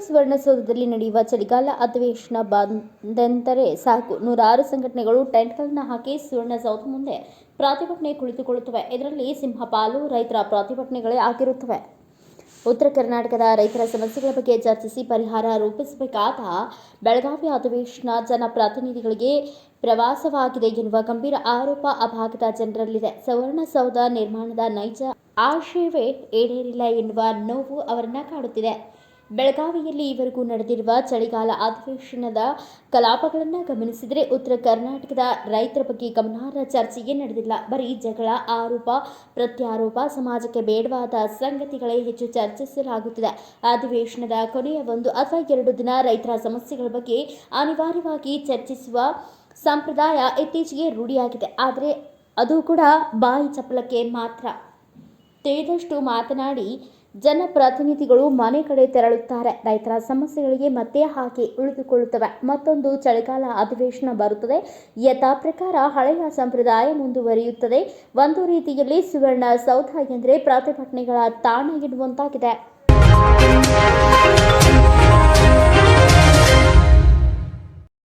ಸುವರ್ಣಸೌಧದಲ್ಲಿ ನಡೆಯುವ ಚಳಿಗಾಲ ಅಧಿವೇಶನ ಬಂದೆಂದರೆ ಸಾಕು. ನೂರಾರು ಸಂಘಟನೆಗಳು ಟೆಂಟ್ಗಳನ್ನು ಹಾಕಿ ಸುವರ್ಣಸೌಧ ಮುಂದೆ ಪ್ರತಿಭಟನೆ ಕುಳಿತುಕೊಳ್ಳುತ್ತವೆ. ಇದರಲ್ಲಿ ಸಿಂಹಪಾಲು, ರೈತರ ಪ್ರತಿಭಟನೆಗಳೇ ಆಗಿರುತ್ತವೆ. ಉತ್ತರ ಕರ್ನಾಟಕದ ರೈತರ ಸಮಸ್ಯೆಗಳ ಬಗ್ಗೆ ಚರ್ಚಿಸಿ ಪರಿಹಾರ ರೂಪಿಸಬೇಕಾದ ಬೆಳಗಾವಿ ಅಧಿವೇಶನ ಜನಪ್ರತಿನಿಧಿಗಳಿಗೆ ಪ್ರವಾಸವಾಗಿದೆ ಎನ್ನುವ ಗಂಭೀರ ಆರೋಪ ಆ ಭಾಗದ ಜನರಲ್ಲಿದೆ. ಸುವರ್ಣಸೌಧ ನಿರ್ಮಾಣದ ನೈಜ ಆಶಯವೇ ಈಡೇರಿಲ್ಲ ಎನ್ನುವ ನೋವು ಅವರನ್ನ ಕಾಡುತ್ತಿದೆ. ಬೆಳಗಾವಿಯಲ್ಲಿ ಈವರೆಗೂ ನಡೆದಿರುವ ಚಳಿಗಾಲ ಅಧಿವೇಶನದ ಕಲಾಪಗಳನ್ನು ಗಮನಿಸಿದರೆ ಉತ್ತರ ಕರ್ನಾಟಕದ ರೈತರ ಬಗ್ಗೆ ಗಮನಾರ್ಹ ಚರ್ಚೆಯೇ ನಡೆದಿಲ್ಲ. ಬರೀ ಜಗಳ, ಆರೋಪ, ಪ್ರತ್ಯಾರೋಪ, ಸಮಾಜಕ್ಕೆ ಬೇಡವಾದ ಸಂಗತಿಗಳೇ ಹೆಚ್ಚು ಚರ್ಚಿಸಲಾಗುತ್ತಿದೆ. ಅಧಿವೇಶನದ ಕೊನೆಯ ಒಂದು ಅಥವಾ ಎರಡು ದಿನ ರೈತರ ಸಮಸ್ಯೆಗಳ ಬಗ್ಗೆ ಅನಿವಾರ್ಯವಾಗಿ ಚರ್ಚಿಸುವ ಸಂಪ್ರದಾಯ ಇತ್ತೀಚೆಗೆ ರೂಢಿಯಾಗಿದೆ. ಆದರೆ ಅದು ಕೂಡ ಬಾಯಿ ಚಪ್ಪಲಕ್ಕೆ ಮಾತ್ರ. ತಿಳಿದಷ್ಟು ಮಾತನಾಡಿ ಜನಪ್ರತಿನಿಧಿಗಳು ಮನೆ ಕಡೆ ತೆರಳುತ್ತಾರೆ. ರೈತರ ಸಮಸ್ಯೆಗಳಿಗೆ ಮತ್ತೆ ಹಾಕಿ ಉಳಿದುಕೊಳ್ಳುತ್ತವೆ. ಮತ್ತೊಂದು ಚಳಿಗಾಲ ಅಧಿವೇಶನ ಬರುತ್ತದೆ. ಯಥಾ ಪ್ರಕಾರ ಹಳೆಯ ಸಂಪ್ರದಾಯ ಮುಂದುವರಿಯುತ್ತದೆ. ಒಂದು ರೀತಿಯಲ್ಲಿ ಸುವರ್ಣ ಸೌಧ ಎಂದರೆ ಪ್ರತಿಭಟನೆಗಳ ತಾಣ